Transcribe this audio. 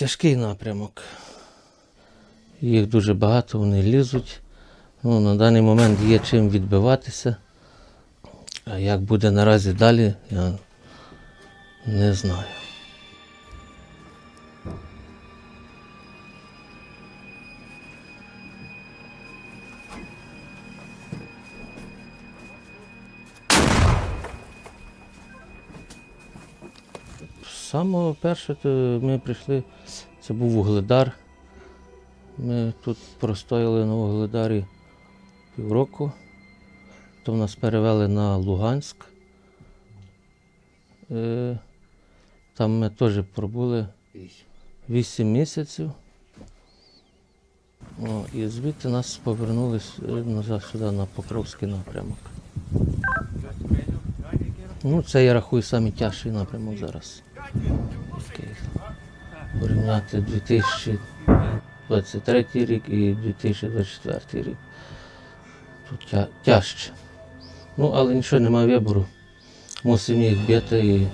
тяжкий напрямок. Їх дуже багато, вони лізуть. Ну, на даний момент є чим відбиватися. А як буде наразі далі, я не знаю. З самого першого то ми прийшли, це був Вугледар. Ми тут простояли на Вугледарі півроку. То нас перевели на Луганськ. Е, Там ми теж пробули 8 місяців. О, і звідти нас повернули е, сюди на Покровський напрямок. Ну, це я рахую самий тяжчий напрямок зараз. Порівняти 2023 рік і 2024 рік. Тут тя- тяжче. Ну, але нічого немає вибору. Мусимо їх бити і